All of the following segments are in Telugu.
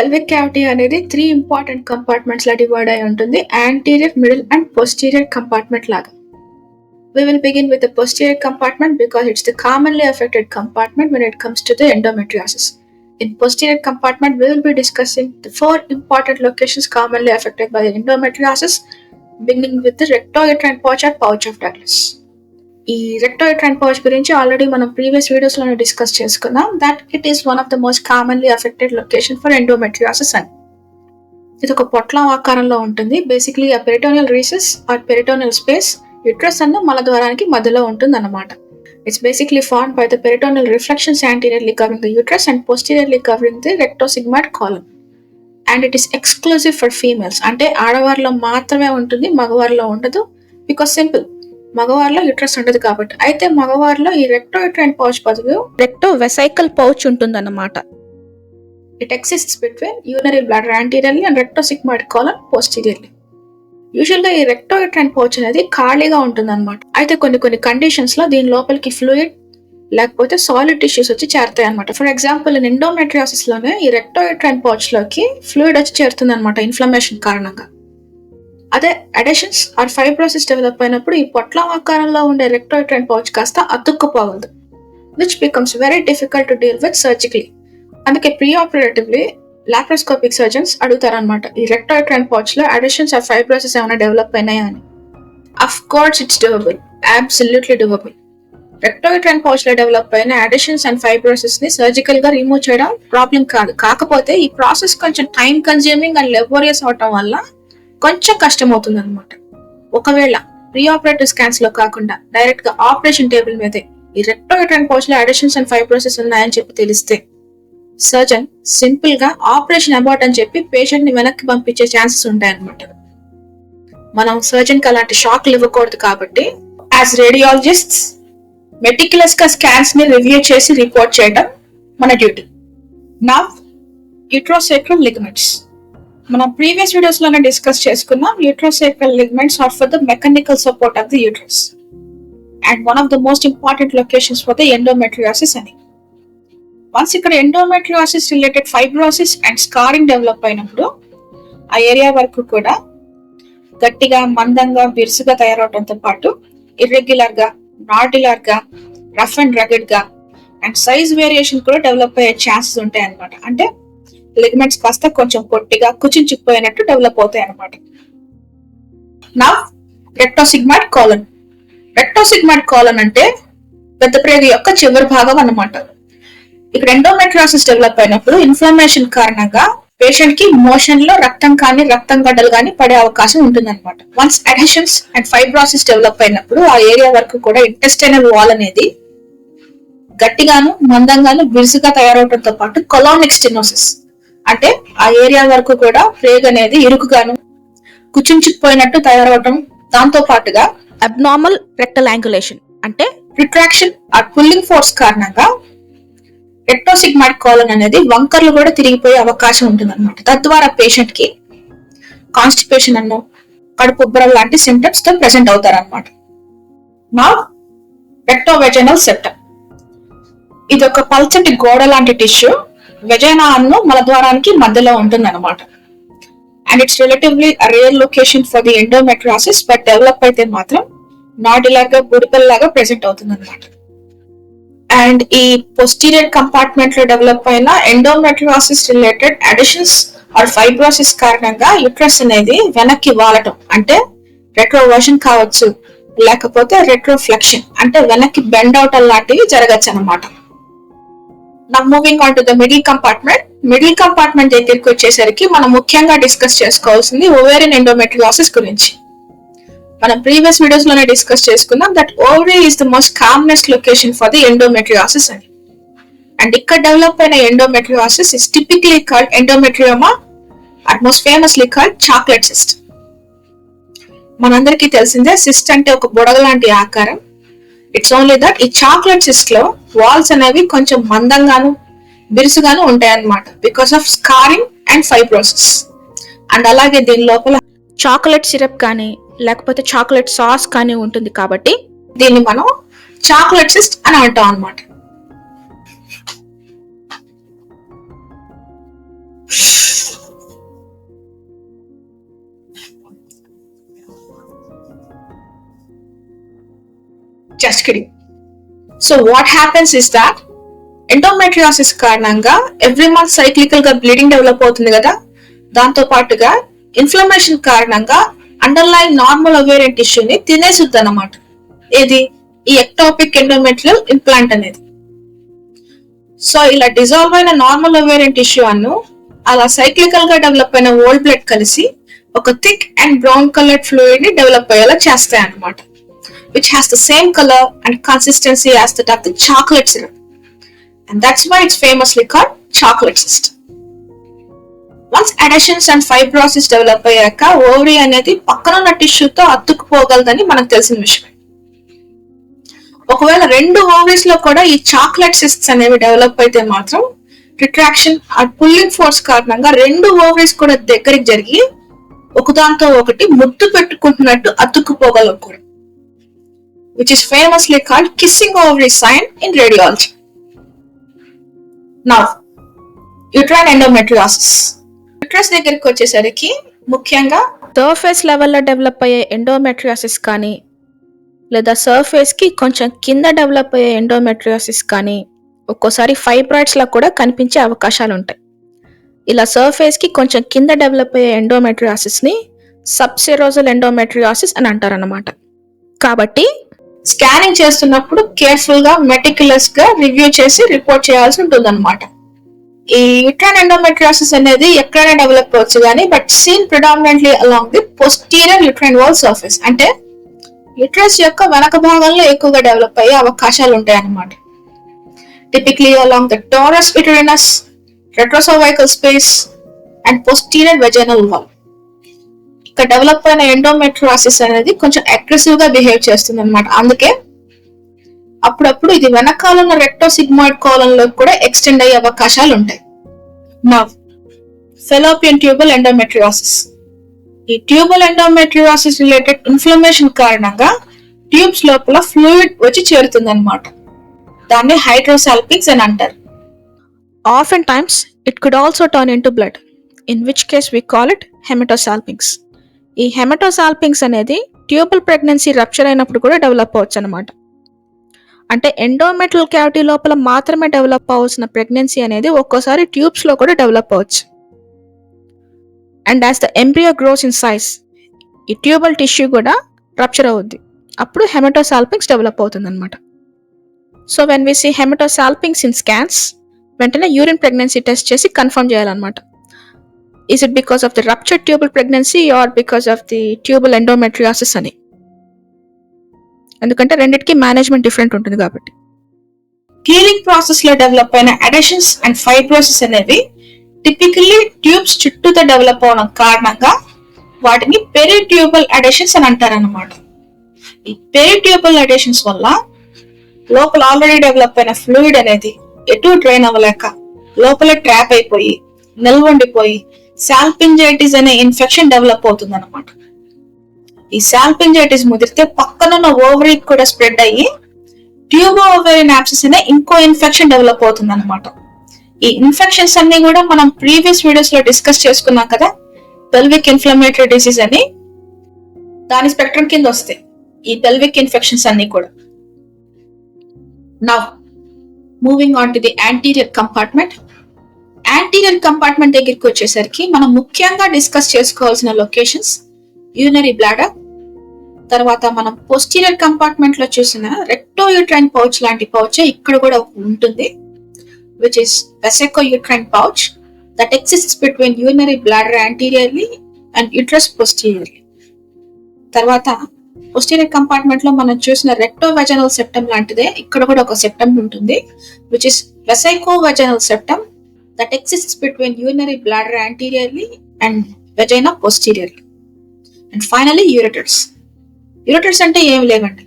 పెల్విక్ క్యావిటీ అనేది త్రీ ఇంపార్టెంట్ కంపార్ట్మెంట్స్ లా డివైడ్ అయి ఉంటుంది anterior middle and posterior compartment లాగా We will begin with the posterior compartment because it's the commonly affected compartment when it comes to the endometriosis. In posterior compartment, we will be discussing the four important locations commonly affected by the endometriosis, beginning with the rectouterine pouch or pouch of Douglas. ఈ రెక్టోయిట్రైన్ పౌచ్ గురించి ఆల్రెడీ మనం ప్రీవియస్ వీడియోస్లోనే డిస్కస్ చేసుకున్నాం. That it is one of the most commonly affected location for endometriosis అని. ఇది ఒక పొట్లం ఆకారంలో ఉంటుంది. బేసిక్లీ ఆ peritoneal recess or peritoneal space uterus అన్న మలద్వారానికి మధ్యలో ఉంటుంది అన్నమాట it's basically form by the peritoneal reflections anteriorly covering the uterus and posteriorly covering the rectosigmoid colon and it is exclusive for females అంటే ఆడవారిలో మాత్రమే ఉంటుంది మగవారిలో ఉండదు. బికాస్ సింపుల్ మగవారిలో యుట్రస్ ఉండదు కాబట్టి. అయితే మగవారిలో ఈ రెక్టో యుట్రైన్ పౌచ్ బదులు రెక్టో వెసైకల్ పౌచ్ ఉంటుందన్నమాట. It exists between urinary bladder anteriorly and recto sigmoid colon posteriorly యూజువల్గా ఈ రెక్టో యుట్రైన్ పౌచ్ అనేది ఖాళీగా ఉంటుంది అయితే కొన్ని కొన్ని కండిషన్స్లో దీని లోపలికి ఫ్లూయిడ్ లేకపోతే సాలిడ్ టిష్యూస్ వచ్చి చేరుతాయి అనమాట ఫర్ ఎగ్జాంపుల్ ఎండోమెట్రియాసిస్లోనే ఈ రెక్టో యుట్రైన్ పౌచ్లోకి ఫ్లూయిడ్ వచ్చి చేరుతుంది అనమాట ఇన్ఫ్లమేషన్ కారణంగా. అదే అడెషన్స్ ఆర్ ఫైబ్రోసిస్ డెవలప్ అయినప్పుడు ఈ పొట్లం ఆకారంలో ఉండే రెక్టోయిట్రైన్ పౌచ్ కాస్త అతుక్కుపోగలదు which becomes very difficult to deal with surgically అందుకే ప్రీ ఆపరేటివ్లీ లాప్రోస్కోపిక్ సర్జన్స్ అడుగుతారనమాట ఈ రెక్టోయిట్రైన్ పౌచ్ పాచ్లో అడిషన్స్ ఆర్ ఫైబ్రోసిస్ ఏమైనా డెవలప్ అయినాయా అని. Of course it's doable absolutely doable rectouterine pouch పాచ్లో develop అయిన అడిషన్స్ అండ్ ఫైబ్రోసిస్ని సర్జికల్గా రిమూవ్ చేయడం ప్రాబ్లం కాదు. కాకపోతే ఈ ప్రాసెస్ కొంచెం టైం కన్జ్యూమింగ్ అండ్ లెబోరియస్ అవటం వల్ల కొంచెం కష్టం అవుతుంది అనమాట ఒకవేళ ప్రీ ఆపరేటివ్ స్కాన్స్లో కాకుండా డైరెక్ట్గా ఆపరేషన్ టేబుల్ మీదే ఈ రెక్టోయిట్రైన్ పోచ్లో అడిషన్స్ అండ్ ఫైబ్రోసిస్ ఉన్నాయని చెప్పి తెలిస్తే సర్జన్ సింపుల్గా ఆపరేషన్ అబౌట్ అని చెప్పి పేషెంట్ని వెనక్కి పంపించే ఛాన్సెస్ ఉంటాయన్నమాట. మనం సర్జన్కి అలాంటి షాక్లు ఇవ్వకూడదు కాబట్టి యాజ్ రేడియాలజిస్ట్స్ మెటిక్యులస్గా స్కాన్స్ని రివ్యూ చేసి రిపోర్ట్ చేయడం మన డ్యూటీ నా యూట్రోసేక్రల్ లిగమెంట్స్ మనం ప్రీవియస్ వీడియోస్లోనే డిస్కస్ చేసుకున్నాం uterosacral ligaments are for the mechanical support of the uterus and one of the most important locations for the endometriosis అని. వన్స్ ఇక్కడ endometriosis related fibrosis and scarring develop అయినప్పుడు ఆ ఏరియా వరకు కూడా గట్టిగా మందంగా బిరుసుగా తయారవడంతో పాటు ఇర్రెగ్యులర్గా గా రఫ్ అండ్ రగెడ్గా అండ్ సైజ్ వేరియేషన్ కూడా డెవలప్ అయ్యే ఛాన్సెస్ ఉంటాయి అనమాట అంటే లిగమెంట్స్ కాస్త కొంచెం పొట్టిగా కుచించుకుపోయినట్టు డెవలప్ అవుతాయి అనమాట నా రెక్టోసిగ్మాట్ కాలన్ రెక్టోసిగ్మాట్ కాలన్ అంటే పెద్ద ప్రేగు యొక్క చివరి భాగం అన్నమాట. ఇక్కడ ఎండోమెట్రాసిస్ డెవలప్ అయినప్పుడు ఇన్ఫ్లమేషన్ కారణంగా పేషెంట్కి మోషన్లో రక్తం కానీ రక్తం గడ్డలు కానీ పడే అవకాశం ఉంటుంది అనమాట once adhesions and fibrosis develop అయినప్పుడు ఆ ఏరియా వరకు కూడా ఇంటెస్టైనల్ వాల్ అనేది గట్టిగాను మందంగాను బిరుసుగా తయారవడంతో పాటు కొలానిక్ స్టెనోసిస్ అంటే ఆ ఏరియా వరకు కూడా ప్రేగ్ అనేది ఇరుకుగాను కుచించుకుపోయినట్టు తయారవటం దాంతో పాటుగా అబ్నార్మల్ రెక్టల్ యాంగులేషన్ అంటే రిట్రాక్షన్ ఆ పుల్లింగ్ ఫోర్స్ కారణంగా రెక్టోసిగ్మాటిక్ కాలన్ అనేది వంకర్లు కూడా తిరిగిపోయే అవకాశం ఉంటుంది అనమాట తద్వారా పేషెంట్కి కాన్స్టిపేషన్ అన్నో కడుపు ఉబ్బరం లాంటి సిమ్టమ్స్తో ప్రెసెంట్ అవుతారు అనమాట నా రెక్టోవెజనల్ సెప్టమ్ ఇది ఒక పల్చటి గోడ లాంటి టిష్యూ వెజైనా అన్ను మలద్వారానికి మధ్యలో ఉంటుంది అనమాట and it's relatively rare location for the endometriosis but develop అయితే మాత్రం నాడ్యులర్గా బుడిపెల్లాగా ప్రెసెంట్ అవుతుంది అనమాట అండ్ ఈ పొస్టీరియర్ కంపార్ట్మెంట్లో డెవలప్ అయిన endometriosis related adhesions or fibrosis కారణంగా యుట్రస్ అనేది వెనక్కి వాలటం అంటే రెట్రోవర్షన్ కావచ్చు లేకపోతే రెట్రోఫ్లెక్షన్ అంటే వెనక్కి బెండ్ అవటం లాంటివి జరగచ్చు అనమాట నా moving on to the middle compartment middle compartment దగ్గరికి వచ్చేసరికి మనం ముఖ్యంగా డిస్కస్ చేసుకోవాల్సింది ఓవేరియన్ ఎండోమెట్రియాసిస్ గురించి. మనం ప్రీవియస్ వీడియోస్లోనే డిస్కస్ చేసుకున్నాం that ovary is the most commonest location for the endometriosis అని. అండ్ ఇక్కడ డెవలప్ అయిన endometriosis is typically called endometrioma at most famously called chocolate cyst మనందరికీ తెలిసిందే సిస్ట్ అంటే ఒక బుడగ లాంటి ఆకారం. ఇట్స్ ఓన్లీ దట్ ఈ చాక్లెట్ సిస్ట్లో వాల్స్ అనేవి కొంచెం మందంగాను బిరుసుగాను ఉంటాయన్నమాట because of scarring and fibrosis and అలాగే దీని లోపల చాక్లెట్ సిరప్ కానీ లేకపోతే చాక్లెట్ సాస్ కానీ ఉంటుంది కాబట్టి దీన్ని మనం చాక్లెట్ సిస్ట్ అని అంటాం అన్నమాట. Just kidding so what happens is that endometriosis కారణంగా ఎవ్రీ మంత్ సైక్లికల్గా బ్లీడింగ్ డెవలప్ అవుతుంది కదా? దాంతో పాటుగా ఇన్ఫ్లమేషన్ కారణంగా అండర్లైన్ నార్మల్ ఒవేరియన్ టిష్యూని తినేసిద్ది అనమాట ఏది? ఈ ఎక్టాపిక్ ఎండోమెట్రియల్ ఇంప్లాంట్ అనేది. సో ఇలా డిజాల్వ్ అయిన నార్మల్ ఒవేరియన్ టిష్యూ అను అలా సైక్లికల్గా డెవలప్ అయిన ఓల్డ్ బ్లడ్ కలిసి ఒక థిక్ అండ్ బ్రౌన్ కలర్డ్ ఫ్లూయిడ్ని డెవలప్ అయ్యేలా చేస్తాయి అన్నమాట which has the same colour and consistency as that of the chocolate syrup and that's why it's famously called chocolate cyst. Once adhesions and fibrosis develop అయ్యాక ఓవరీ అనేది పక్కనున్న టిష్యూతో అతుక్కుపోగలదని మనకు తెలిసిన విషయం. ఒకవేళ రెండు ఓవరీస్లో కూడా ఈ చాక్లెట్ సిస్ట్స్ అనేవి డెవలప్ అయితే మాత్రం రిట్రాక్షన్ ఆ పుల్లింగ్ ఫోర్స్ కారణంగా రెండు ఓవరీస్ కూడా దగ్గరికి జరిగి ఒకదాంతో ఒకటి ముద్దు పెట్టుకుంటున్నట్టు అతుక్కుపోగలవు కూడా. Which is famously called kissing ovary sign in radiology. Now uterine endometriosis uterus దగ్గరికి వచ్చేసరికి ముఖ్యంగా సర్ఫేస్ లెవెల్లో డెవలప్ అయ్యే ఎండోమెట్రియాసిస్ కానీ లేదా సర్ఫేస్కి కొంచెం కింద డెవలప్ అయ్యే ఎండోమెట్రియాసిస్ కానీ ఒక్కోసారి ఫైబ్రాయిడ్స్ లా కూడా కనిపించే అవకాశాలు ఉంటాయి. ఇలా సర్ఫేస్కి కొంచెం కింద డెవలప్ అయ్యే ఎండోమెట్రియాసిస్ని సబ్సెరోజల్ ఎండోమెట్రియాసిస్ అని అంటారన్నమాట. కాబట్టి స్కానింగ్ చేస్తున్నప్పుడు కేర్ఫుల్గా మెటిక్యులస్గా రివ్యూ చేసి రిపోర్ట్ చేయాల్సి ఉంటుంది అనమాట ఈ యుట్రాన్ ఎండోమెట్రియాసిస్ అనేది ఎక్కడైనా డెవలప్ అవ్వచ్చు కానీ but seen predominantly along the posterior uterine wall surface. అంటే యుట్రస్ యొక్క వెనక భాగంలో ఎక్కువగా డెవలప్ అయ్యే అవకాశాలు ఉంటాయి అన్నమాట typically along the torus uterinus retrocervical space and posterior vaginal wall ఇక్కడ డెవలప్ అయిన ఎండోమెట్రోసిస్ అనేది కొంచెం అగ్రెసివ్గా బిహేవ్ చేస్తుంది అనమాట అందుకే అప్పుడప్పుడు ఇది వెనకాల ఉన్న రెక్టో సిగ్మాయిడ్ కాలం లో కూడా ఎక్స్టెండ్ అయ్యే అవకాశాలు ఉంటాయి. నవ్ ఫెలోపియన్ ట్యూబల్ ఎండోమెట్రియాసిస్ ఈ ట్యూబల్ ఎండోమెట్రియాసిస్ రిలేటెడ్ ఇన్ఫ్లమేషన్ కారణంగా ట్యూబ్స్ లోపల ఫ్లూయిడ్ వచ్చి చేరుతుంది అనమాట దాన్ని హైడ్రోసాల్పిక్స్ అని అంటారు. And times it could also turn in to blood in which case we call it haematosalpinx ఈ హెమటోసాల్పింగ్స్ అనేది ట్యూబల్ ప్రెగ్నెన్సీ రప్చర్ అయినప్పుడు కూడా డెవలప్ అవ్వచ్చు అనమాట అంటే ఎండోమెట్రల్ క్యావిటీ లోపల మాత్రమే డెవలప్ అవ్వాల్సిన ప్రెగ్నెన్సీ అనేది ఒక్కోసారి ట్యూబ్స్లో కూడా డెవలప్ అవ్వచ్చు. And as the embryo grows in size ఈ ట్యూబల్ టిష్యూ కూడా రప్చర్ అవుద్ది. అప్పుడు హెమటోసాల్పింగ్స్ డెవలప్ అవుతుంది అనమాట so when we see haematosalpinx in scans వెంటనే యూరిన్ ప్రెగ్నెన్సీ టెస్ట్ చేసి కన్ఫర్మ్ చేయాలన్నమాట. Is it because of the rupture tubal pregnancy or because of the tubal endometriosis అని? ఎందుకంటే రెండింటికి మేనేజ్మెంట్ డిఫరెంట్ ఉంటుంది కాబట్టి. హీలింగ్ ప్రాసెస్లో డెవలప్ అయిన అడెషన్స్ అండ్ ఫైబ్రోసిస్ అనేవి టిపికల్లీ ట్యూబ్స్ చుట్టూతో డెవలప్ అవడం కారణంగా వాటిని పెరిట్యూబల్ అడెషన్స్ అని అంటారన్నమాట. ఈ పెరిట్యూబల్ అడెషన్స్ వల్ల లోపల ఆల్రెడీ డెవలప్ అయిన ఫ్లూయిడ్ అనేది ఎటు డ్రైన్ అవ్వలేక లోపల ట్రాప్ అయిపోయి నిల్వండిపోయి శాల్పింజైటిస్ అనే ఇన్ఫెక్షన్ డెవలప్ అవుతుంది అనమాట ఈ శాల్పింజైటిస్ ముదిరితే పక్కనున్న ఓవరీ కూడా స్ప్రెడ్ అయ్యి ట్యూబో ఓవరీన్ యాప్సిస్ అనే ఇంకో ఇన్ఫెక్షన్ డెవలప్ అవుతుంది అనమాట ఈ ఇన్ఫెక్షన్స్ అన్ని కూడా మనం ప్రీవియస్ వీడియోస్లో డిస్కస్ చేసుకున్నాం కదా పెల్విక్ ఇన్ఫ్లమేటరీ డిసీజ్ అని. దాని స్పెక్ట్రమ్ కింద వస్తాయి ఈ పెల్విక్ ఇన్ఫెక్షన్స్ అన్ని కూడా. Now moving on to the anterior compartment anterior compartment దగ్గరికి వచ్చేసరికి మనం ముఖ్యంగా డిస్కస్ చేసుకోవాల్సిన లొకేషన్స్ యూనరీ బ్లాడర్ తర్వాత మనం పోస్టీరియర్ కంపార్ట్మెంట్లో చూసిన రెక్టోయూట్రైన్ పౌచ్ లాంటి పౌచ్ ఇక్కడ కూడా ఉంటుంది which is vesico uterine pouch that exists between urinary bladder anteriorly and uterus posteriorly తర్వాత పోస్టీరియర్ కంపార్ట్మెంట్లో మనం చూసిన రెక్టో వెజనల్ సెప్టమ్ లాంటిదే ఇక్కడ కూడా ఒక సెప్టమ్ ఉంటుంది which is vesico vaginal septum that exists between urinary bladder anteriorly and vagina posteriorly. And finally ureters ureters అంటే ఏమి లేవండి.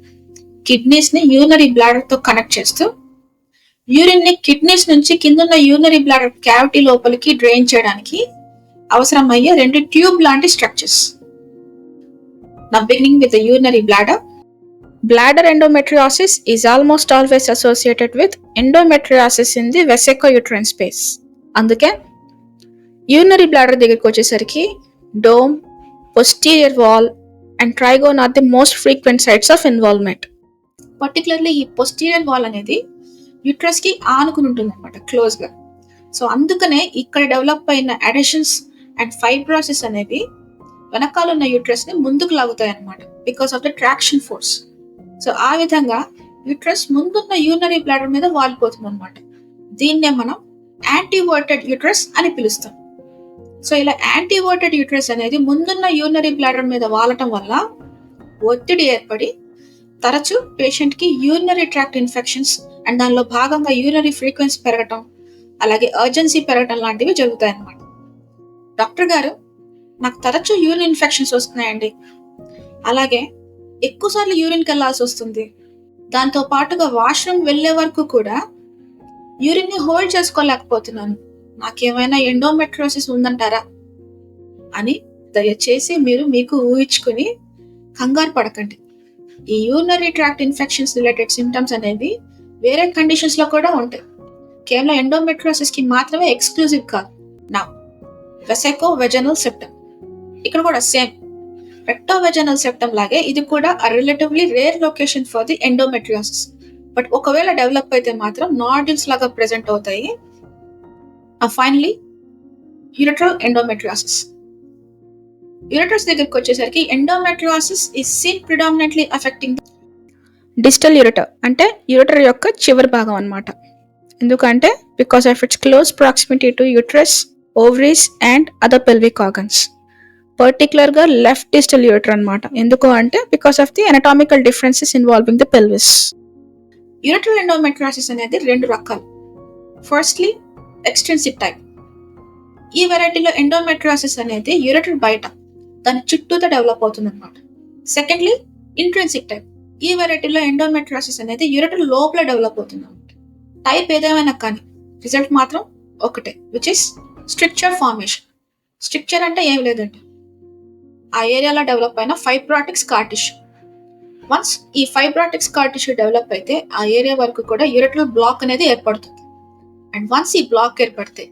కిడ్నీస్ని యూరినరీ బ్లాడర్తో కనెక్ట్ చేస్తూ యూరిన్ని కిడ్నీస్ నుంచి కిందున్న యూరినరీ బ్లాడర్ క్యావిటీ లోపలికి డ్రైన్ చేయడానికి అవసరమయ్యే రెండు ట్యూబ్ లాంటి స్ట్రక్చర్స్ నా beginning with urinary bladder bladder endometriosis is almost always associated with endometriosis in the vesico uterine space అందుకే యూనరీ బ్లాడర్ దగ్గరికి వచ్చేసరికి dome posterior wall and trigone are the most frequent sites of involvement particularly ఈ పొస్టీరియర్ వాల్ అనేది యూట్రస్కి ఆనుకుని ఉంటుంది అనమాట క్లోజ్గా. సో అందుకనే ఇక్కడ డెవలప్ అయిన అడిషన్స్ అండ్ ఫైబ్రాసిస్ అనేవి వెనకాల ఉన్న యూట్రస్ని ముందుకు లాగుతాయి అనమాట because of the traction force so ఆ విధంగా యూట్రస్ ముందున్న యూనరీ బ్లాడర్ మీద వాలిపోతుంది అనమాట దీన్నే మనం యాంటీవర్టెడ్ యూట్రస్ అని పిలుస్తాం. సో ఇలా యాంటీవర్టెడ్ యూట్రస్ అనేది ముందున్న యూనరీ బ్లాడర్ మీద వాలటం వల్ల ఒత్తిడి ఏర్పడి తరచు పేషెంట్కి యూరినరీ ట్రాక్ట్ ఇన్ఫెక్షన్స్ అండ్ దానిలో భాగంగా యూరినరీ ఫ్రీక్వెన్సీ పెరగటం అలాగే అర్జెన్సీ పెరగటం లాంటివి జరుగుతాయి అన్నమాట డాక్టర్ గారు నాకు తరచూ యూరిన్ ఇన్ఫెక్షన్స్ వస్తున్నాయండి. అలాగే ఎక్కువసార్లు యూరిన్కి వెళ్ళాల్సి వస్తుంది. దాంతో పాటుగా వాష్రూమ్ వెళ్ళే వరకు కూడా యూరిన్ని హోల్డ్ చేసుకోలేకపోతున్నాను. నాకేమైనా ఎండోమెట్రోసిస్ ఉందంటారా? అని దయచేసి మీరు మీకు ఊహించుకుని కంగారు పడకండి. ఈ urinary tract infections related symptoms అనేవి వేరే కండిషన్స్లో కూడా ఉంటాయి. కేవలం ఎండోమెట్రోసిస్కి మాత్రమే ఎక్స్క్లూజివ్ కాదు. నా వెసెకో వెజనల్ సెప్టమ్. ఇక్కడ కూడా సేమ్. రెక్టో వెజనల్ సెప్టమ్ లాగే ఇది కూడా relatively rare location for the endometriosis but ఒకవేళ డెవలప్ అయితే మాత్రం నాడ్యూల్స్ లాగా ప్రెజెంట్ అవుతాయి. ఫైనలీ యూరట్రల్ ఎండోమెట్రియాసిస్ యూరటర్స్ దగ్గరికి వచ్చేసరికి ఎండోమెట్రియాసిస్ ఈ seen predominantly affecting digital ureter అంటే యూరటర్ యొక్క చివరి భాగం అన్నమాట. ఎందుకంటే because of its close proximity to uterus ovaries and other pelvic organs పర్టికులర్గా లెఫ్ట్ డిజిటల్ యూరటర్ అన్నమాట. ఎందుకు అంటే because of the anatomical differences involving the pelvis ureteral endometriosis అనేది రెండు రకాలు. ఫస్ట్లీ ఎక్స్టెన్సివ్ టైప్ ఈ వెరైటీలో ఎండోమెట్రాసిస్ అనేది యూరటర్ బయట దాని చుట్టూతో డెవలప్ అవుతుంది అనమాట సెకండ్లీ ఇంట్రెన్సిక్ టైప్ ఈ వెరైటీలో ఎండోమెట్రాసిస్ అనేది యూరటర్ లోపల డెవలప్ అవుతుంది అనమాట టైప్ ఏదేమైనా కానీ రిజల్ట్ మాత్రం ఒకటే which is stricture formation stricture అంటే ఏం లేదండి. ఆ ఏరియాలో డెవలప్ అయిన ఫైబ్రాటిక్స్ స్కార్ వన్స్ ఈ ఫైబ్రాటిక్ స్కార్ టిష్యూ డెవలప్ అయితే ఆ ఏరియా వరకు కూడా యూరిటల్ బ్లాక్ అనేది ఏర్పడుతుంది. అండ్ వన్స్ ఈ బ్లాక్ ఏర్పడితే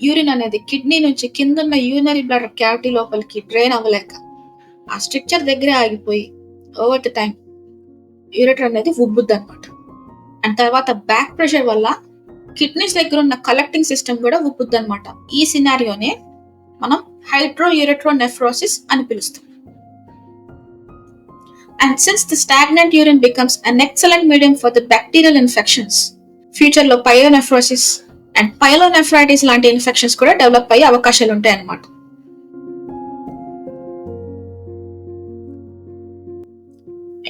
యూరిన్ అనేది కిడ్నీ నుంచి కిందున్న యూరినరీ బ్లడ్ క్యావిటీ లోపలికి డ్రైన్ అవ్వలేక ఆ స్ట్రక్చర్ దగ్గరే ఆగిపోయి ఓవర్ ద టైం యూరిటర్ అనేది ఉబ్బుద్ది అనమాట అండ్ తర్వాత బ్యాక్ ప్రెషర్ వల్ల కిడ్నీస్ దగ్గర ఉన్న కలెక్టింగ్ సిస్టమ్ కూడా ఉబ్బుద్ది అనమాట ఈ సినారియోనే మనం హైడ్రో యూరిట్రో నెఫ్రోసిస్ అని పిలుస్తాం. And since the stagnant urine becomes an excellent medium for the bacterial infections ఫ్యూచర్లో పయోనెఫ్రోసిస్ అండ్ పైలోనెఫ్రైటిస్ లాంటి ఇన్ఫెక్షన్స్ కూడా డెవలప్ అయ్యే అవకాశాలు ఉంటాయి అన్నమాట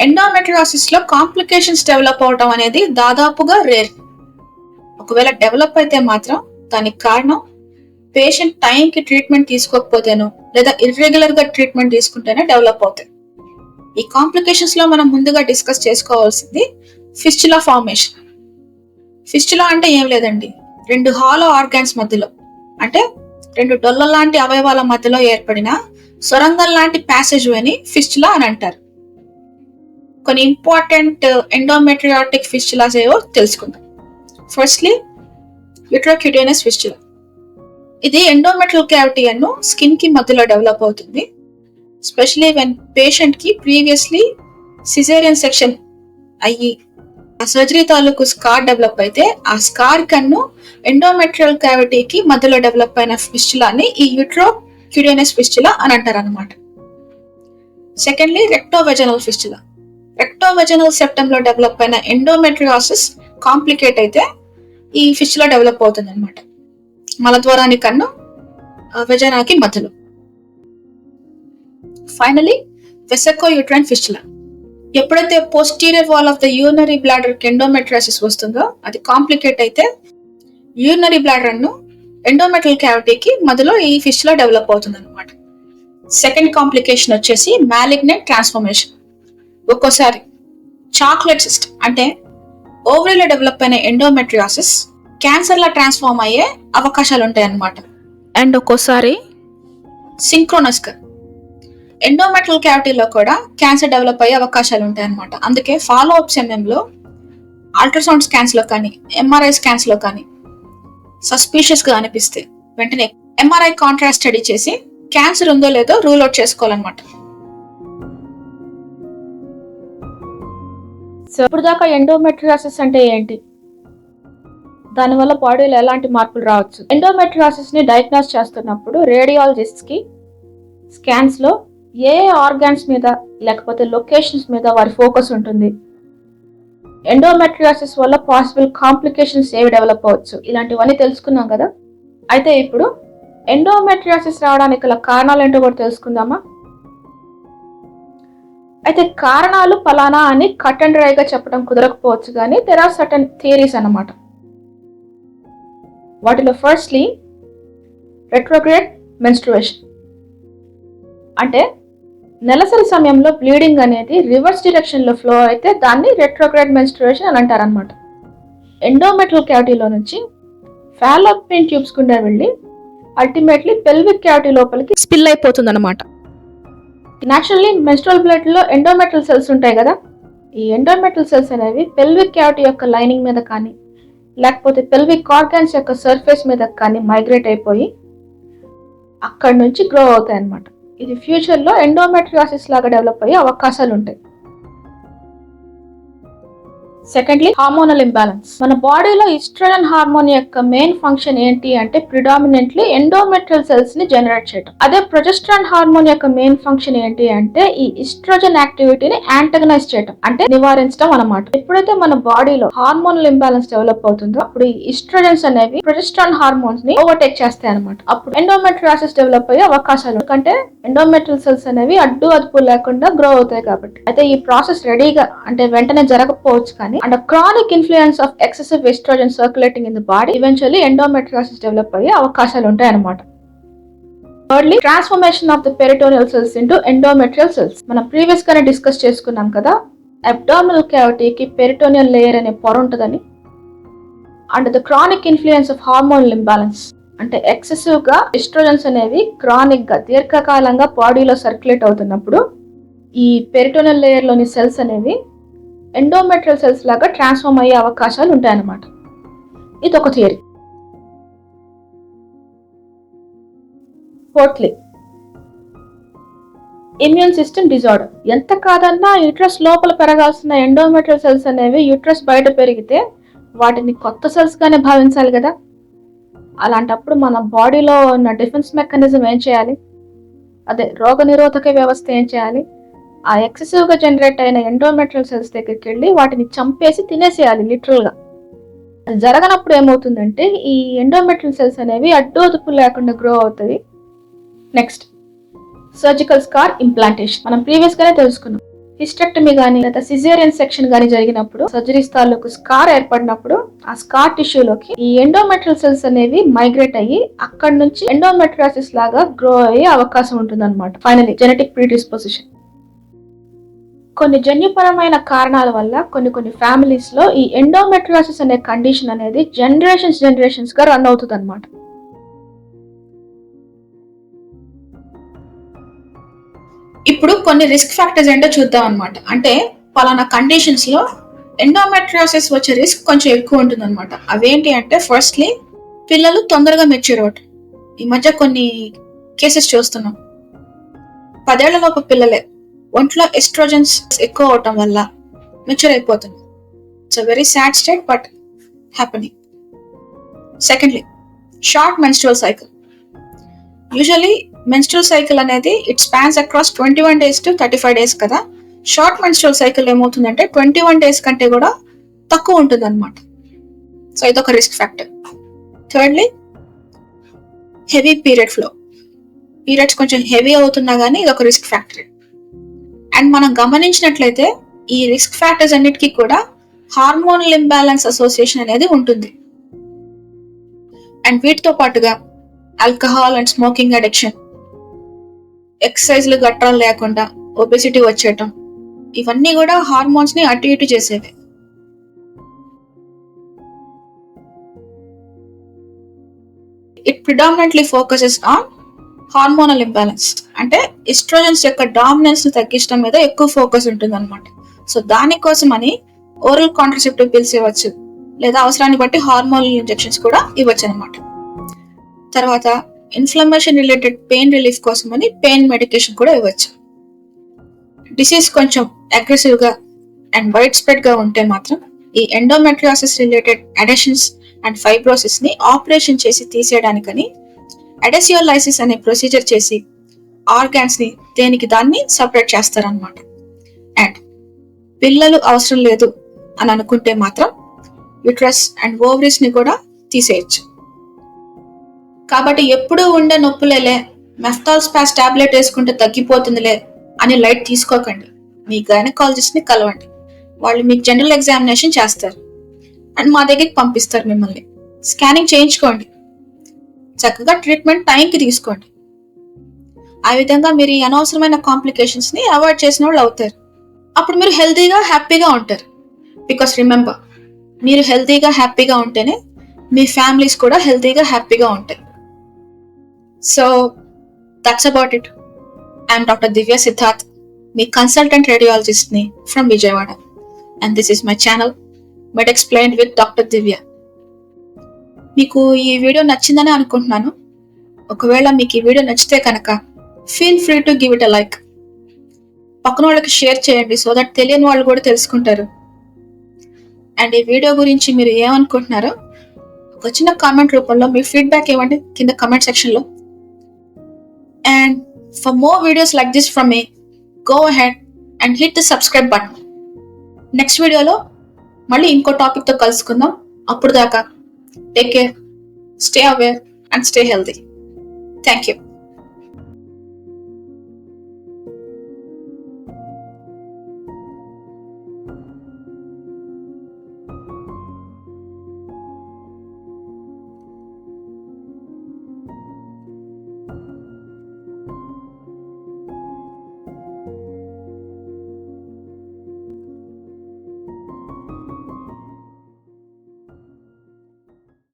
ఎండోమెట్రియాసిస్లో కాంప్లికేషన్స్ డెవలప్ అవటం అనేది దాదాపుగా రేర్ ఒకవేళ డెవలప్ అయితే మాత్రం దానికి కారణం పేషెంట్ టైంకి ట్రీట్మెంట్ తీసుకోకపోతేనో లేదా ఇర్రెగ్యులర్గా ట్రీట్మెంట్ తీసుకుంటేనే డెవలప్ అవుతాయి. ఈ కాంప్లికేషన్స్లో మనం ముందుగా డిస్కస్ చేసుకోవాల్సింది ఫిస్టులా ఫార్మేషన్ ఫిస్టులా అంటే ఏం లేదండి. రెండు హాలో ఆర్గాన్స్ మధ్యలో అంటే రెండు డొల్ల లాంటి అవయవాల మధ్యలో ఏర్పడిన సొరంగం లాంటి ప్యాసేజ్ వేని ఫిస్టులా అని అంటారు. కొన్ని ఇంపార్టెంట్ ఎండోమెట్రియాటిక్ ఫిస్టులాస్ ఏవో తెలుసుకుందాం. ఫస్ట్లీ యుట్రోక్యూటేనస్ ఫిస్టులా ఇది ఎండోమెట్రల్ క్యావిటీ అను స్కిన్కి మధ్యలో డెవలప్ అవుతుంది. స్పెషలీ వెన్ పేషెంట్కి ప్రీవియస్లీ సిజేరియన్ సెక్షన్ అయ్యి ఆ సర్జరీ తాలూకు స్కార్ డెవలప్ అయితే ఆ స్కార్ కన్ను ఎండోమెట్రియల్ క్యావిటీకి మధ్యలో డెవలప్ అయిన ఫిస్టులాని ఈ యూట్రో క్యూరియనస్ ఫిస్టులా అని అంటారు అనమాట సెకండ్లీ రెక్టోవెజనల్ ఫిస్టులా రెక్టోవెజనల్ సెప్టంలో డెవలప్ అయిన ఎండోమెట్రియాసిస్ కాంప్లికేట్ అయితే ఈ ఫిస్టులా డెవలప్ అవుతుంది అనమాట మలద్వారాని కన్ను వెజనాకి మధ్యలో. ఫైనలీ వెసెకో యూట్రైన్ ఫిస్చులా ఎప్పుడైతే posterior wall of the urinary bladder endometriosis వస్తుందో అది కాంప్లికేట్ అయితే యూనరీ బ్లాడర్ను ఎండోమెట్రల్ క్యావిటీకి మధ్యలో ఈ ఫిష్లో డెవలప్ అవుతుంది అనమాట సెకండ్ కాంప్లికేషన్ వచ్చేసి మ్యాలిగ్నెంట్ ట్రాన్స్ఫర్మేషన్ ఒక్కోసారి చాక్లెట్ సిస్ట్ అంటే ఓవరీలో డెవలప్ అయిన ఎండోమెట్రియాసిస్ క్యాన్సర్ లా ట్రాన్స్ఫార్మ్ అయ్యే అవకాశాలు ఉంటాయి అన్నమాట అండ్ ఒక్కోసారి సింక్రోనస్గా. ఎండోమెట్రల్ క్యావిటీలో కూడా క్యాన్సర్ డెవలప్ అయ్యే అవకాశాలు ఉంటాయి అనమాట అందుకే ఫాలో అప్ సమయంలో అల్ట్రాసౌండ్ స్కాన్స్లో కానీ ఎంఆర్ఐ స్కాన్స్లో కానీ సస్పీషియస్గా అనిపిస్తే వెంటనే ఎంఆర్ఐ కాంట్రాస్ట్ స్టడీ చేసి క్యాన్సర్ ఉందో లేదో రూల్ అవుట్ చేసుకోవాలన్నమాట. సో ఇప్పుడు దాకా ఎండోమెట్రియాసిస్ అంటే ఏంటి? దానివల్ల బాడీలో ఎలాంటి మార్పులు రావచ్చు? ఎండోమెట్రియాసిస్ని డయాగ్నోస్ చేస్తున్నప్పుడు రేడియాలజిస్ట్కి స్కాన్స్లో ఏ ఆర్గాన్స్ మీద లేకపోతే లొకేషన్స్ మీద వారి ఫోకస్ ఉంటుంది? ఎండోమెట్రియాసిస్ వల్ల పాసిబుల్ కాంప్లికేషన్స్ ఏవి డెవలప్ అవ్వచ్చు? ఇలాంటివన్నీ తెలుసుకున్నాం కదా? అయితే ఇప్పుడు ఎండోమెట్రియాసిస్ రావడానికి గల కారణాలు ఏంటో కూడా తెలుసుకుందామా? అయితే కారణాలు ఫలానా అని కట్ అండ్ డ్రైగా చెప్పడం కుదరకపోవచ్చు కానీ దెర్ ఆర్ సర్టన్ థియరీస్ అన్నమాట. వాటిలో ఫస్ట్లీ రెట్రోగ్రేడ్ మెన్స్ట్రువేషన్ అంటే నెలసరి సమయంలో బ్లీడింగ్ అనేది రివర్స్ డిరెక్షన్లో ఫ్లో అయితే దాన్ని రెట్రోగ్రేడ్ మెన్స్ట్రుయేషన్ అని అంటారనమాట ఎండోమెట్రల్ క్యావిటీలో నుంచి ఫాలోపిన్ ట్యూబ్స్ గుండా వెళ్ళి అల్టిమేట్లీ పెల్విక్ క్యావిటీ లోపలికి స్పిల్ అయిపోతుంది అనమాట న్యాచురల్లీ మెన్స్ట్రల్ బ్లడ్లో ఎండోమెట్రల్ సెల్స్ ఉంటాయి కదా ఈ ఎండోమెట్రల్ సెల్స్ అనేవి పెల్విక్ క్యావిటీ యొక్క లైనింగ్ మీద కానీ లేకపోతే పెల్విక్ ఆర్గాన్స్ యొక్క సర్ఫేస్ మీద కానీ మైగ్రేట్ అయిపోయి అక్కడ నుంచి గ్రో అవుతాయి అన్నమాట ఇది ఫ్యూచర్లో ఎండోమెట్రియాసిస్ లాగా డెవలప్ అయ్యే అవకాశాలు ఉంటాయి సెకండ్లీ హార్మోనల్ ఇంబ్యాలెన్స్ మన బాడీలో ఈస్ట్రోజన్ హార్మోన్ యొక్క మెయిన్ ఫంక్షన్ ఏంటి అంటే ప్రిడామినెంట్లీ ఎండోమెట్రియల్ సెల్స్ని జనరేట్ చేయడం అదే ప్రొజెస్ట్రాన్ హార్మోన్ యొక్క మెయిన్ ఫంక్షన్ ఏంటి అంటే ఈ ఈస్ట్రోజన్ యాక్టివిటీని యాంటగనైజ్ చేయడం అంటే నివారించడం అన్నమాట. ఎప్పుడైతే మన బాడీలో హార్మోనల్ ఇంబ్యాలెన్స్ డెవలప్ అవుతుందో అప్పుడు ఈ ఈస్ట్రోజన్స్ అనేవి ప్రొజెస్ట్రాన్ హార్మోన్స్ని ఓవర్టేక్ చేస్తాయి అనమాట అప్పుడు ఎండోమెట్రియాసిస్ డెవలప్ అయ్యే అవకాశాలు ఎందుకంటే ఎండోమెట్రియల్ సెల్స్ అనేవి అడ్డు అదుపు లేకుండా గ్రో అవుతాయి కాబట్టి. అయితే ఈ ప్రాసెస్ రెడీగా అంటే వెంటనే జరగకపోవచ్చు కానీ and chronic influence of excessive oestrogen circulating in the body eventually endometriosis develop అయ్యే అవకాశాలు ఉంటాయి అనమాట thirdly transformation of the peritoneal cells into endometrial cells మనం ప్రీవియస్ గానే డిస్కస్ చేసుకున్నాం కదా అబ్డామినల్ క్యావిటీకి పెరిటోనియల్ లేయర్ అనే పొర ఉంటుందని and the chronic influence of hormonal imbalance అంటే ఎక్సెసివ్గా ఎస్ట్రోజన్స్ అనేవి క్రానిక్గా దీర్ఘకాలంగా బాడీలో సర్క్యులేట్ అవుతున్నప్పుడు ఈ పెరిటోనియల్ లేయర్లోని సెల్స్ అనేవి ఎండోమెట్రియల్ సెల్స్ లాగా ట్రాన్స్ఫార్మ్ అయ్యే అవకాశాలు ఉంటాయన్నమాట. ఇది ఒక theory fourthly immune system disorder ఎంత కాదన్నా యూట్రస్ లోపల పెరగాల్సిన ఎండోమెట్రియల్ సెల్స్ అనేవి యూట్రస్ బయట పెరిగితే వాటిని కొత్త సెల్స్గానే భావించాలి కదా. అలాంటప్పుడు మన బాడీలో ఉన్న డిఫెన్స్ మెకానిజం ఏం చేయాలి? అదే రోగ నిరోధక వ్యవస్థ ఏం చేయాలి? ఆ ఎక్సెసివ్గా జనరేట్ అయిన ఎండోమెట్రల్ సెల్స్ దగ్గరికి వెళ్ళి వాటిని చంపేసి తినేసేయాలి లిటరల్గా. అది జరగనప్పుడు ఏమవుతుందంటే ఈ ఎండోమెట్రియల్ సెల్స్ అనేవి అడ్డు అదుపు లేకుండా గ్రో అవుతాయి. Next surgical scar implantation. మనం ప్రీవియస్గానే తెలుసుకున్నాం. హిస్టెక్టమీ కానీ లేదా సిజేరియన్ సెక్షన్ కానీ జరిగినప్పుడు సర్జరీ స్థాయిలోకి స్కార్ ఏర్పడినప్పుడు ఆ స్కార్ టిష్యూలోకి ఈ ఎండోమెట్రల్ సెల్స్ అనేవి మైగ్రేట్ అయ్యి అక్కడ నుంచి ఎండోమెట్రాసిస్ లాగా గ్రో అయ్యే అవకాశం ఉంటుంది అనమాట ఫైనలీ జెనెటిక్ ప్రీడిస్పోజిషన్. కొన్ని జన్యుపరమైన కారణాల వల్ల కొన్ని కొన్ని ఫ్యామిలీస్లో ఈ ఎండోమెట్రియాసిస్ అనే కండిషన్ అనేది జనరేషన్స్ జనరేషన్స్గా రన్ అవుతుంది అనమాట ఇప్పుడు కొన్ని రిస్క్ ఫ్యాక్టర్స్ ఏంటో చూద్దాం అనమాట అంటే పలానా కండిషన్స్లో ఎండోమెట్రియాసిస్ వచ్చే రిస్క్ కొంచెం ఎక్కువ ఉంటుంది అనమాట అవేంటి అంటే ఫస్ట్లీ పిల్లలు తొందరగా మెచ్యూర్ అవటం ఈ మధ్య కొన్ని కేసెస్ చూస్తున్నాం. పదేళ్ళలోపు పిల్లలే. ఒంట్లో ఎస్ట్రోజన్స్ ఎక్కువ అవటం వల్ల మెచ్యూర్ అయిపోతుంది. It's very sad state but happening secondly short menstrual cycle usually menstrual cycle అనేది it spans across twenty one days to thirty five days కదా. షార్ట్ మెన్స్ట్రువల్ సైకిల్ ఏమవుతుందంటే ట్వంటీ వన్ డేస్ కంటే కూడా తక్కువ ఉంటుంది అనమాట సో ఇదొక risk factor thirdly heavy period flow periods కొంచెం హెవీ అవుతున్నా కానీ ఇది ఒక రిస్క్ ఫ్యాక్టర్ అండ్ మనం గమనించినట్లయితే ఈ రిస్క్ ఫ్యాక్టర్స్ అన్నిటికీ కూడా హార్మోనల్ ఇంబ్యాలెన్స్ అసోసియేషన్ అనేది ఉంటుంది. అండ్ వీటితో పాటుగా ఆల్కహాల్ అండ్ స్మోకింగ్ అడిక్షన్ ఎక్సర్సైజ్లు గట్రాలు లేకుండా ఒబెసిటీ వచ్చేయటం ఇవన్నీ కూడా హార్మోన్స్ని అటు ఇటు చేసేవి. It predominantly focuses on hormonal imbalance అంటే ఇస్ట్రోజన్స్ యొక్క డామినెన్స్ని తగ్గించడం మీద ఎక్కువ ఫోకస్ ఉంటుంది అనమాట సో దానికోసం అని ఓరల్ కాంట్రసెప్టివ్ పిల్స్ ఇవ్వచ్చు. లేదా అవసరాన్ని బట్టి హార్మోనల్ ఇంజెక్షన్స్ కూడా ఇవ్వచ్చు అనమాట తర్వాత ఇన్ఫ్లమేషన్ రిలేటెడ్ పెయిన్ రిలీఫ్ కోసం అని పెయిన్ మెడికేషన్ కూడా ఇవ్వచ్చు. డిసీజ్ కొంచెం అగ్రెసివ్గా అండ్ వైడ్ స్ప్రెడ్గా ఉంటే మాత్రం ఈ ఎండోమెట్రియాసిస్ రిలేటెడ్ అడెషన్స్ అండ్ ఫైబ్రోసిస్ని ఆపరేషన్ చేసి తీసేయడానికని అడెసియోలైసిస్ అనే ప్రొసీజర్ చేసి ఆర్గాన్స్ని దేనికి దాన్ని సపరేట్ చేస్తారనమాట అండ్ పిల్లలు అవసరం లేదు అని అనుకుంటే మాత్రం యుట్రస్ అండ్ ఓవరీస్ని కూడా తీసేయచ్చు. కాబట్టి ఎప్పుడూ ఉండే నొప్పులేలే మెఫ్తాల్ స్పాస్ టాబ్లెట్ వేసుకుంటే తగ్గిపోతుందిలే అని లైట్ తీసుకోకండి. మీ గైనకాలజిస్ట్ని కలవండి. వాళ్ళు మీకు జనరల్ ఎగ్జామినేషన్ చేస్తారు. అండ్ మా దగ్గరికి పంపిస్తారు మిమ్మల్ని. స్కానింగ్ చేయించుకోండి. చక్కగా ట్రీట్మెంట్ టైంకి తీసుకోండి. ఆ విధంగా మీరు ఈ అనవసరమైన కాంప్లికేషన్స్ని అవాయిడ్ చేసిన వాళ్ళు అవుతారు. అప్పుడు మీరు హెల్తీగా హ్యాపీగా ఉంటారు. బికాస్ రిమెంబర్ మీరు హెల్తీగా హ్యాపీగా ఉంటేనే మీ ఫ్యామిలీస్ కూడా హెల్తీగా హ్యాపీగా ఉంటాయి. So that's about it I'm doctor Divya Siddharth me consultant రేడియాలజిస్ట్ని from Vijayawada and this is my channel but explain with doctor Divya మీకు ఈ వీడియో నచ్చిందని అనుకుంటున్నాను. ఒకవేళ మీకు ఈ వీడియో నచ్చితే కనుక feel free to give it a like పక్కన వాళ్ళకి షేర్ చేయండి సో దట్ తెలియని వాళ్ళు కూడా తెలుసుకుంటారు. అండ్ ఈ వీడియో గురించి మీరు ఏమనుకుంటున్నారో ఒక చిన్న కామెంట్ రూపంలో మీ ఫీడ్బ్యాక్ ఇవ్వండి కింద కామెంట్ సెక్షన్లో and for more videos like this from me go head and hit the subscribe button next వీడియోలో మళ్ళీ ఇంకో టాపిక్తో కలుసుకుందాం. అప్పుడు దాకా Take care, stay aware, and stay healthy. Thank you.